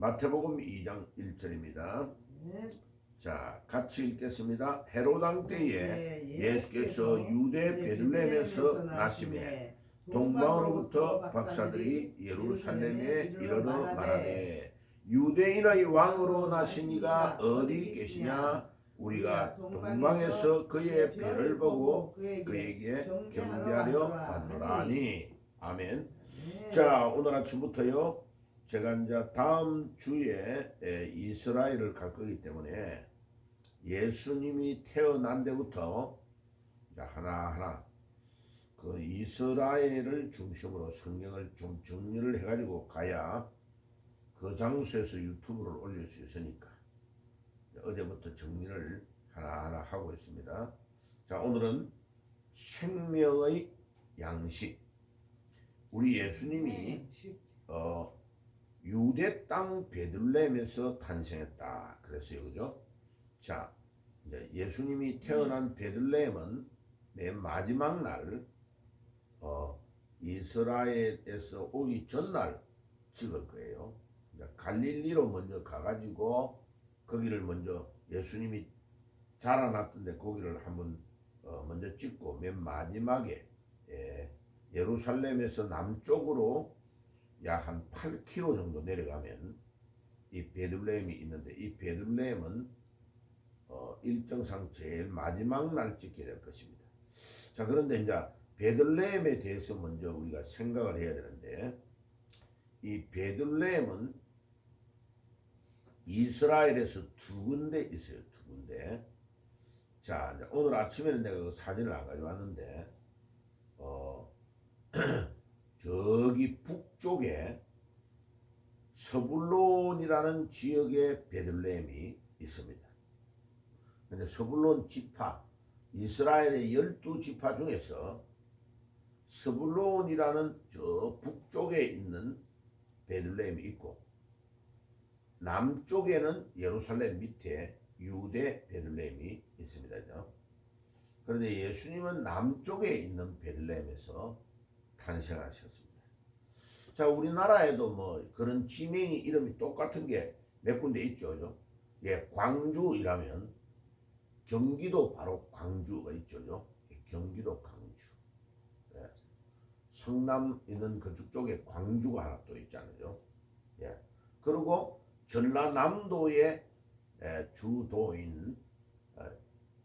마태복음 2장 1절입니다. 네. 자, 같이 읽겠습니다. 헤로당 때에 네, 예수께서 유대 베들레헴에서 나심에 동방으로부터 박사들이 예루살렘에 이르러 말하되 유대인의 왕으로 나신 이가 어디 계시냐 우리가 동방에서 그의 별을 보고 그에게 경배하려 왔노라니 아멘. 네. 자 오늘 아침부터요 제가 이제 다음 주에 에, 이스라엘을 갈 거기 때문에 예수님이 태어난 데부터 하나하나 그 이스라엘을 중심으로 성경을 좀 정리를 해가지고 가야 그 장소에서 유튜브를 올릴 수 있으니까 어제부터 정리를 하나하나 하고 있습니다. 자 오늘은 생명의 양식 우리 예수님이 어, 유대 땅 베들레헴에서 탄생했다. 그랬어요. 그죠? 자, 이제 예수님이 태어난 베들레헴은 맨 마지막 날 어, 이스라엘에서 오기 전날 찍을 거예요. 갈릴리로 먼저 가가지고 거기를 먼저 예수님이 자라났던데 거기를 한번 어, 먼저 찍고 맨 마지막에 예, 예루살렘에서 남쪽으로 약 한 8km 정도 내려가면 이 베들레헴이 있는데 이 베들레헴은 어, 일정상 제일 마지막 날 찍게 될 것입니다. 자 그런데 이제 베들레헴에 대해서 먼저 우리가 생각을 해야 되는데 이 베들레헴은 이스라엘에서 두 군데 있어요. 두 군데. 자 오늘 아침에는 내가 그 사진을 안 가져왔는데 어 저기 북쪽에 서불론이라는 지역에 베들레헴이 있습니다. 근데 서불론 지파 이스라엘의 열두 지파 중에서 서불론이라는 저 북쪽에 있는 베들레헴이 있고 남쪽에는 예루살렘 밑에 유대 베들레헴이 있습니다. 그런데 예수님은 남쪽에 있는 베들레헴에서 탄생하셨습니다. 자, 우리나라에도 뭐 그런 지명이 이름이 똑같은 게 몇 군데 있죠. 예, 광주이라면 경기도 바로 광주가 있죠. 예, 경기도 광주. 예. 성남 있는 그쪽 쪽에 광주가 하나 또 있잖아요. 예. 그리고 전라남도의 예, 주도인 어,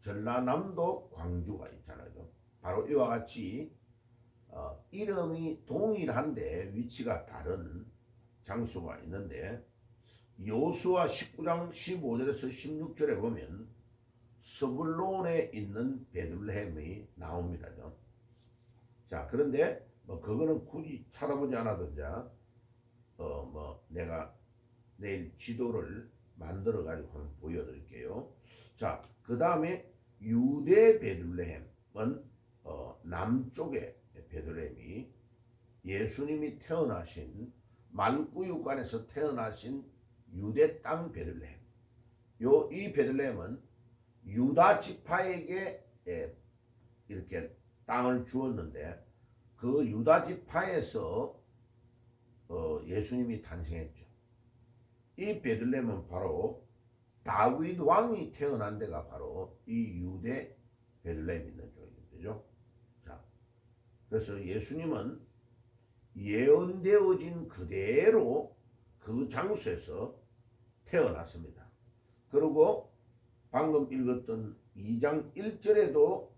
전라남도 광주가 있잖아요. 바로 이와 같이 어, 이름이 동일한데 위치가 다른 장소가 있는데 요수와 19장 15절에서 16절에 보면 서불론에 있는 베들레헴이 나옵니다. 자 그런데 뭐 그거는 굳이 찾아보지 않아도 이제 어뭐 내가 내일 지도를 만들어 가지고 한번 보여드릴게요. 자 그 다음에 유대 베들레헴은 어, 남쪽에 베들레헴이 예수님이 태어나신 만구육관에서 태어나신 유대 땅 베들레헴. 요 이 베들레헴은 유다 지파에게 예, 이렇게 땅을 주었는데 그 유다 지파에서 어, 예수님이 탄생했죠. 이 베들레헴은 바로 다윗 왕이 태어난 데가 바로 이 유대 베들레헴 있는 쪽이죠. 자, 그래서 예수님은 예언되어진 그대로 그 장소에서 태어났습니다. 그리고 방금 읽었던 2장 1절에도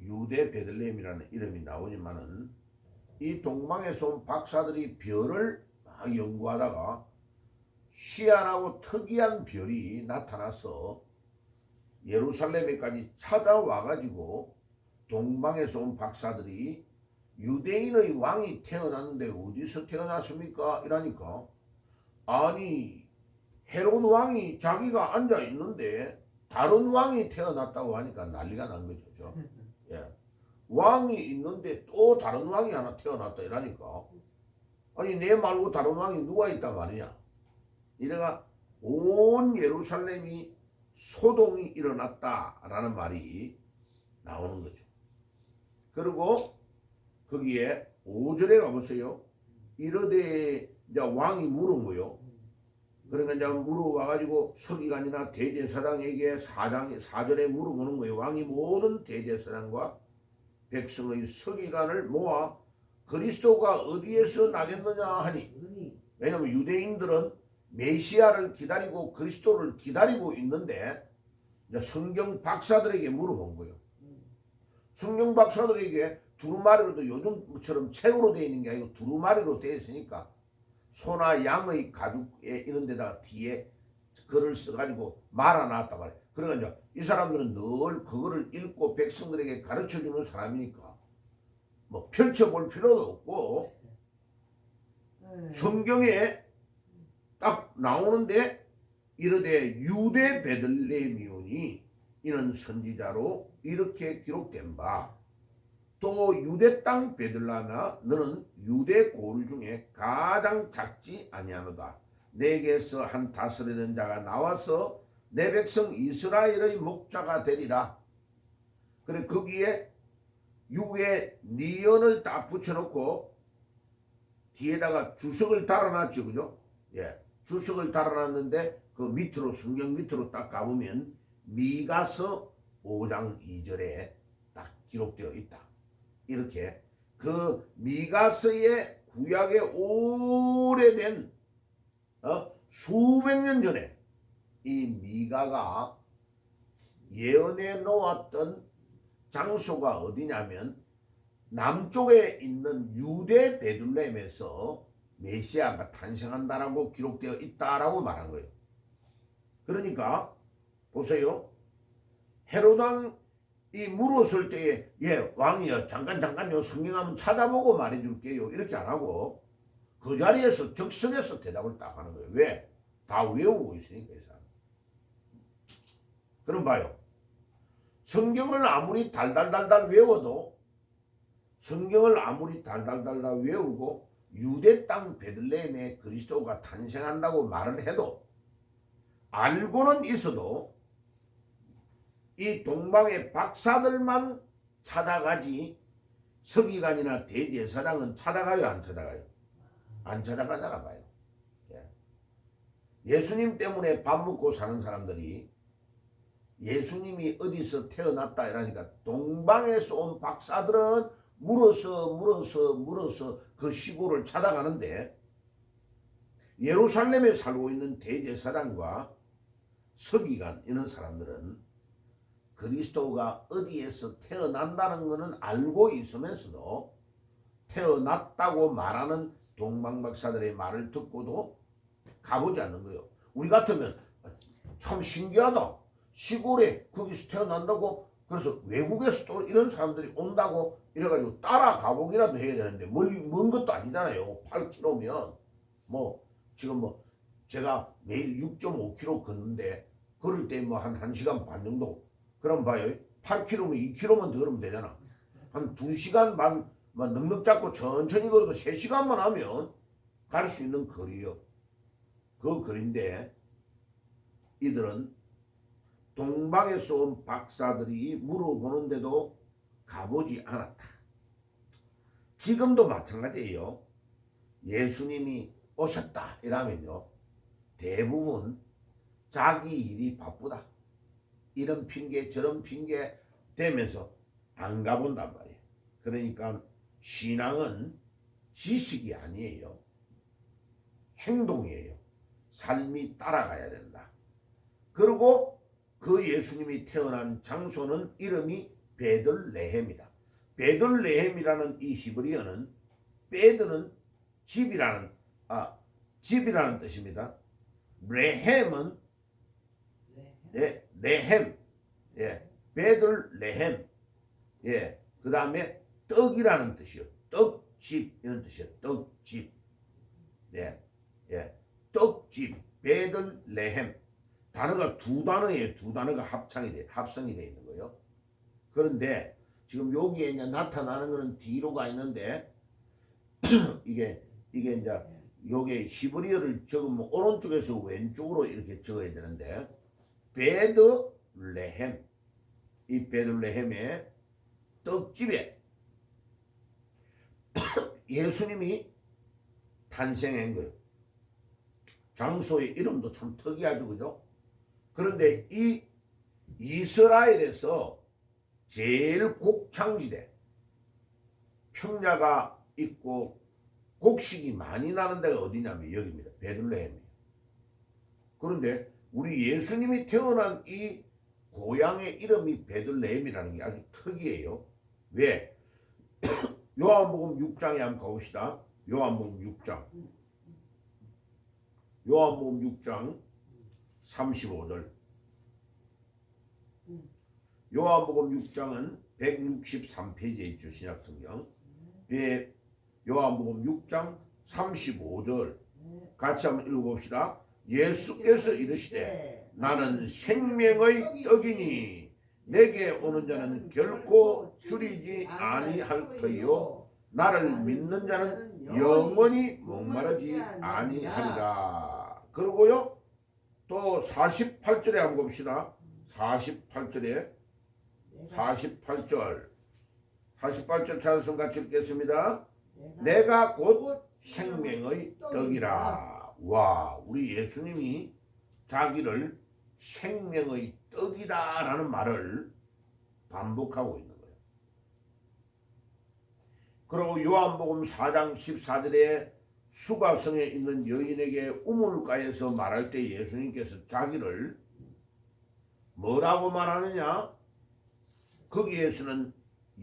유대 베들레헴이라는 이름이 나오지만은 이 동방에서 온 박사들이 별을 막 연구하다가 희한하고 특이한 별이 나타나서 예루살렘에까지 찾아와 가지고 동방에서 온 박사들이 유대인의 왕이 태어났는데 어디서 태어났습니까? 이러니까 아니 헤롯 왕이 자기가 앉아 있는데 다른 왕이 태어났다고 하니까 난리가 난 거죠. 예. 왕이 있는데 또 다른 왕이 하나 태어났다 이러니까 아니 내 말고 다른 왕이 누가 있단 말이냐 이래가 온 예루살렘이 소동이 일어났다라는 말이 나오는 거죠. 그리고 거기에 5절에 가보세요. 이러되 이제 왕이 물은 거요. 그러니까 이제 물어와가지고 서기관이나 대제사장에게 사장 사절에 물어보는 거예요. 왕이 모든 대제사장과 백성의 서기관을 모아 그리스도가 어디에서 나겠느냐 하니 은이 왜냐하면 유대인들은 메시아를 기다리고 그리스도를 기다리고 있는데 이제 성경 박사들에게 물어본 거예요. 음, 성경 박사들에게 두루마리로도 요즘처럼 책으로 되어 있는 게 아니고 두루마리로 되어 있으니까 소나 양의 가죽에 이런 데다가 뒤에 글을 써가지고 말아놨단 말이에요. 그러니까 이 사람들은 늘 그거를 읽고 백성들에게 가르쳐주는 사람이니까 뭐 펼쳐볼 필요도 없고 네. 성경에 딱 나오는데 이르되 유대 베들레헴이오니 이는 선지자로 이렇게 기록된 바 또 유대 땅 베들라나 너는 유대 고을 중에 가장 작지 아니하노다 내게서 한 다스리는 자가 나와서 내 백성 이스라엘의 목자가 되리라 그래 거기에 유에 니언을 딱 붙여놓고 뒤에다가 주석을 달아놨죠, 그죠? 예, 주석을 달아놨는데 그 밑으로 성경 밑으로 딱 가보면 미가서 5장 2절에 딱 기록되어 있다. 이렇게 그 미가서의 구약의 오래된 어? 수백 년 전에 이 미가가 예언해 놓았던 장소가 어디냐면 남쪽에 있는 유대 베들레헴에서 메시아가 탄생한다라고 기록되어 있다라고 말한 거예요. 그러니까 보세요. 헤로당 이 물었을 때에 예 왕이요 잠깐 잠깐 요 성경 한번 찾아보고 말해줄게요 이렇게 안 하고 그 자리에서 적성에서 대답을 딱 하는 거예요. 왜? 다 외우고 있으니까 이 사람. 그럼 봐요. 성경을 아무리 달달달달 외워도 성경을 아무리 달달달달 외우고 유대 땅 베들레헴에 그리스도가 탄생한다고 말을 해도 알고는 있어도 이 동방의 박사들만 찾아가지 서기관이나 대제사장은 찾아가요 안 찾아가요? 안 찾아가잖아 봐요. 예. 예수님 때문에 밥 먹고 사는 사람들이 예수님이 어디서 태어났다 이러니까 동방에서 온 박사들은 물어서 물어서 물어서 그 시골을 찾아가는데 예루살렘에 살고 있는 대제사장과 서기관 이런 사람들은 그리스도가 어디에서 태어난다는 것은 알고 있으면서도 태어났다고 말하는 동방 박사들의 말을 듣고도 가보지 않는 거예요. 우리 같으면 참 신기하다. 시골에 거기서 태어난다고 그래서 외국에서 또 이런 사람들이 온다고 이래가지고 따라가 보기라도 해야 되는데 멀, 먼 것도 아니잖아요. 8km면 뭐 지금 뭐 제가 매일 6.5km 걷는데 걸을 때 뭐 한 1시간 반 정도 그럼 봐요. 8km면 2km만 더 걸으면 되잖아. 한 2시간 반뭐 넉넉 잡고 천천히 걸어도 3시간만 하면 갈 수 있는 거리요. 그 거리인데 이들은 동방에서 온 박사들이 물어보는데도 가보지 않았다. 지금도 마찬가지예요. 예수님이 오셨다 이러면요. 대부분 자기 일이 바쁘다. 이런 핑계 저런 핑계 대면서 안 가본단 말이에요. 그러니까 신앙은 지식이 아니에요. 행동이에요. 삶이 따라가야 된다. 그리고 그 예수님이 태어난 장소는 이름이 베들레헴이다. 베들레헴이라는 이 히브리어는 베드는 집이라는 아 집이라는 뜻입니다. 레헴은 네. 예, 레헴. 예. 베들 레헴. 예. 그 다음에 떡이라는 뜻이요. 떡집 이런 뜻이요. 떡집. 예, 예. 떡집. 베들 레헴. 단어가 두 단어예요. 두 단어가 합창이 돼, 합성이 돼 있는 거예요. 그런데 지금 여기에 이제 나타나는 거는 뒤로 가 있는데 이게 이게 이제 요게 히브리어를 적으면 오른쪽에서 왼쪽으로 이렇게 적어야 되는데 베들레헴 이 베들레헴의 떡집에 예수님이 탄생한 거예요. 장소의 이름도 참 특이하죠, 그죠? 그런데 이 이스라엘에서 제일 곡창지대, 평야가 있고 곡식이 많이 나는 데가 어디냐면 여기입니다. 베들레헴이에요. 그런데 우리 예수님이 태어난 이 고향의 이름이 베들레헴이라는 게 아주 특이해요. 왜? 요한복음 6장에 한번 가봅시다. 요한복음 6장. 요한복음 6장 35절. 요한복음 6장은 163페이지에 있죠. 신약성경. 예, 요한복음 6장 35절. 네. 같이 한번 읽어봅시다. 예수께서 이르시되 나는 생명의 떡이니 내게 오는 자는 결코 줄이지 아니할 터이요 나를 믿는 자는 영원히 목마르지 아니하리라. 그리고요 또 48절에 한번 봅시다. 48절에 48절 48절 찬송 같이 읽겠습니다. 내가 곧 생명의 떡이라. 와, 우리 예수님이 자기를 생명의 떡이다 라는 말을 반복하고 있는 거예요. 그리고 요한복음 4장 14절에 수가성에 있는 여인에게 우물가에서 말할 때 예수님께서 자기를 뭐라고 말하느냐? 거기에서는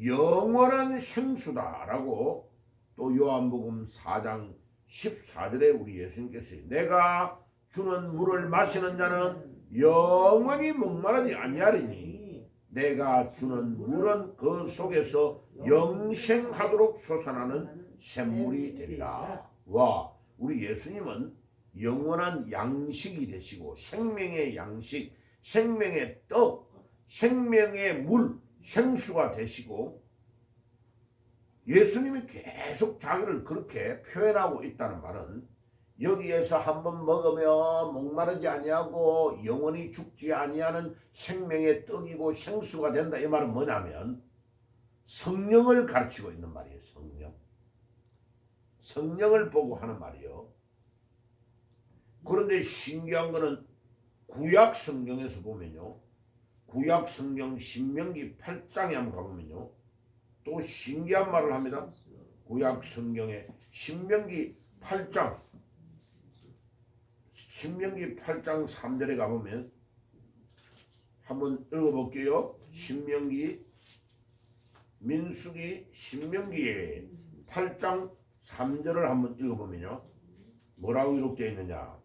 영원한 생수다라고 또 요한복음 4장 14절에 우리 예수님께서 내가 주는 물을 마시는 자는 영원히 목마르지 아니하리니 내가 주는 물은 그 속에서 영생하도록 솟아나는 샘물이 되리라. 와, 우리 예수님은 영원한 양식이 되시고 생명의 양식, 생명의 떡, 생명의 물, 생수가 되시고 예수님이 계속 자기를 그렇게 표현하고 있다는 말은 여기에서 한번 먹으면 목마르지 아니하고 영원히 죽지 아니하는 생명의 떡이고 생수가 된다. 이 말은 뭐냐면 성령을 가르치고 있는 말이에요 성령. 성령을 보고 하는 말이요. 그런데 신기한 거는 구약 성경에서 보면요. 구약 성경 신명기 8장에 한번 가보면요 또 신기한 말을 합니다. 구약 성경에 신명기 8장 신명기 8장 3절에 가보면 한번 읽어볼게요. 신명기 민수기 신명기에 8장 3절을 한번 읽어보면요. 뭐라고 이렇게 있느냐?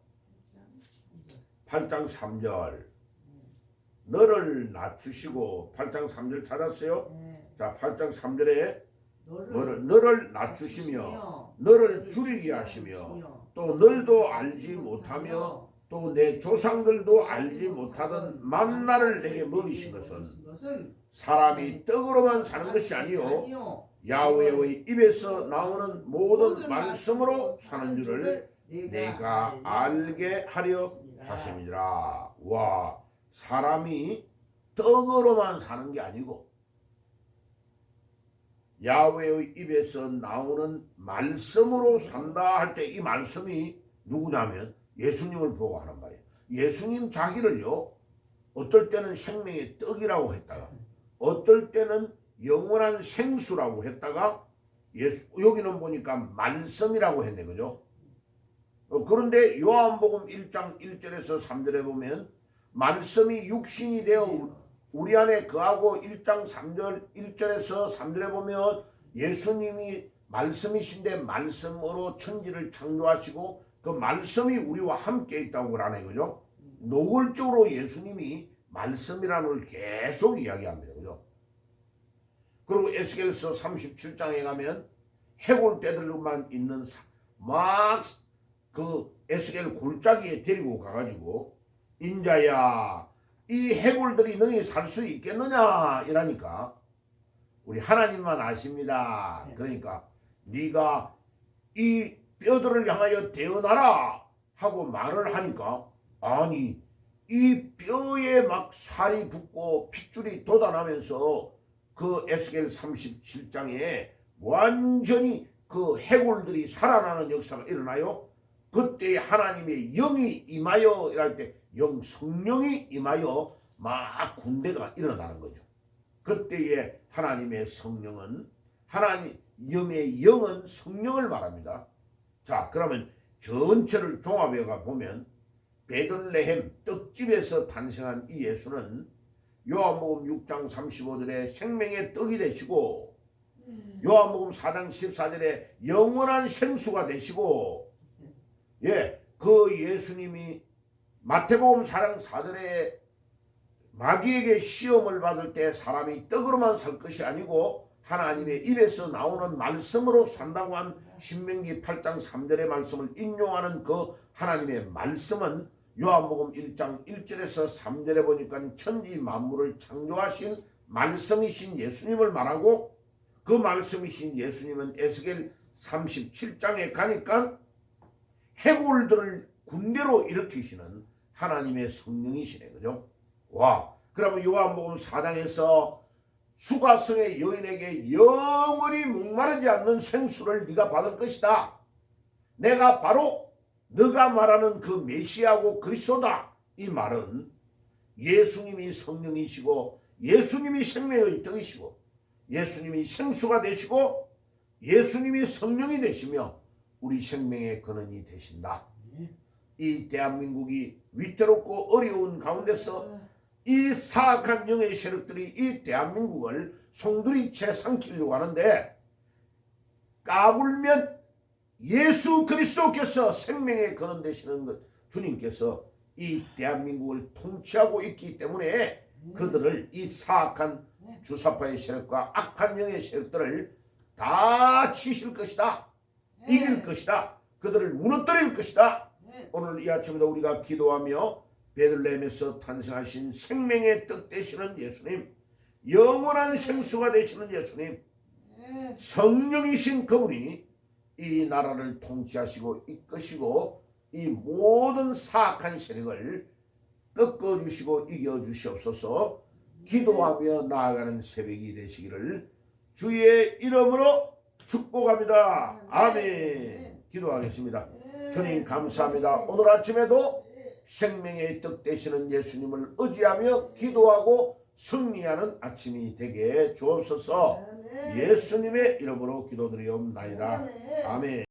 8장 3절 너를 낮추시고 8장 3절 찾았어요? 자, 8장 3절에 너를, 너를 낮추시며 너를 줄이게 하시며 또 너도 알지 못하며 또 내 조상들도 알지 못하던 만나를 내게 먹이신 것은 사람이 떡으로만 사는 것이 아니요 야훼의 입에서 나오는 모든 말씀으로 사는 줄을 내가 알게 하려 하심이라. 와, 사람이 떡으로만 사는 게 아니고 야훼의 입에서 나오는 말씀으로 산다 할 때 이 말씀이 누구냐면 예수님을 보고 하는 말이에요. 예수님 자기를요. 어떨 때는 생명의 떡이라고 했다가 어떨 때는 영원한 생수라고 했다가 예수 여기는 보니까 말씀이라고 했네 그죠? 어, 그런데 요한복음 1장 1절에서 3절에 보면 말씀이 육신이 되어 우리 안에 그하고 1장 3절 1절에서 3절에 보면 예수님이 말씀이신데 말씀으로 천지를 창조하시고 그 말씀이 우리와 함께 있다고 그러네 그죠? 노골적으로 예수님이 말씀이라는 걸 계속 이야기합니다 그죠? 그리고 에스겔서 37장에 가면 해골 떼들만 있는 막 그 에스겔 골짜기에 데리고 가가지고 인자야 이 해골들이 너희 살 수 있겠느냐 이러니까 우리 하나님만 아십니다. 그러니까 네가 이 뼈들을 향하여 대언하라 하고 말을 하니까 아니 이 뼈에 막 살이 붙고 핏줄이 돋아나면서 그 에스겔 37장에 완전히 그 해골들이 살아나는 역사가 일어나요. 그때 하나님의 영이 임하여 이랄 때영 성령이 임하여 막 군대가 일어나는 거죠. 그때에 하나님의 성령은 하나님 영의 영은 성령을 말합니다. 자, 그러면 전체를 종합해 가 보면 베들레헴 떡집에서 탄생한 이 예수는 요한복음 6장 35절에 생명의 떡이 되시고 요한복음 4장 14절에 영원한 생수가 되시고 예, 그 예수님이 마태복음 4장 4절에 마귀에게 시험을 받을 때 사람이 떡으로만 살 것이 아니고 하나님의 입에서 나오는 말씀으로 산다고 한 신명기 8장 3절의 말씀을 인용하는 그 하나님의 말씀은 요한복음 1장 1절에서 3절에 보니까 천지 만물을 창조하신 말씀이신 예수님을 말하고 그 말씀이신 예수님은 에스겔 37장에 가니까 해골들을 군대로 일으키시는 하나님의 성령이시네 그죠? 와 그러면 요한복음 4장에서 수가성의 여인에게 영원히 목마르지 않는 생수를 네가 받을 것이다. 내가 바로 네가 말하는 그 메시아고 그리스도다. 이 말은 예수님이 성령이시고 예수님이 생명의 떡이시고 예수님이 생수가 되시고 예수님이 성령이 되시며 우리 생명의 근원이 되신다. 이 대한민국이 위태롭고 어려운 가운데서 이 사악한 영의 세력들이 이 대한민국을 송두리째 삼키려고 하는데 까불면 예수 그리스도께서 생명의 근원 되시는 것 주님께서 이 대한민국을 통치하고 있기 때문에 그들을 이 사악한 주사파의 세력과 악한 영의 세력들을 다 치실 것이다. 이길 것이다. 그들을 무너뜨릴 것이다. 오늘 이 아침에도 우리가 기도하며 베들레헴에서 탄생하신 생명의 떡 되시는 예수님, 영원한 생수가 되시는 예수님, 성령이신 그분이 이 나라를 통치하시고 이끄시고 이 모든 사악한 세력을 꺾어주시고 이겨주시옵소서. 기도하며 나아가는 새벽이 되시기를 주의 이름으로 축복합니다. 아멘. 기도하겠습니다. 주님 감사합니다. 오늘 아침에도 생명의 떡 되시는 예수님을 의지하며 기도하고 승리하는 아침이 되게 주옵소서 예수님의 이름으로 기도드리옵나이다. 아멘.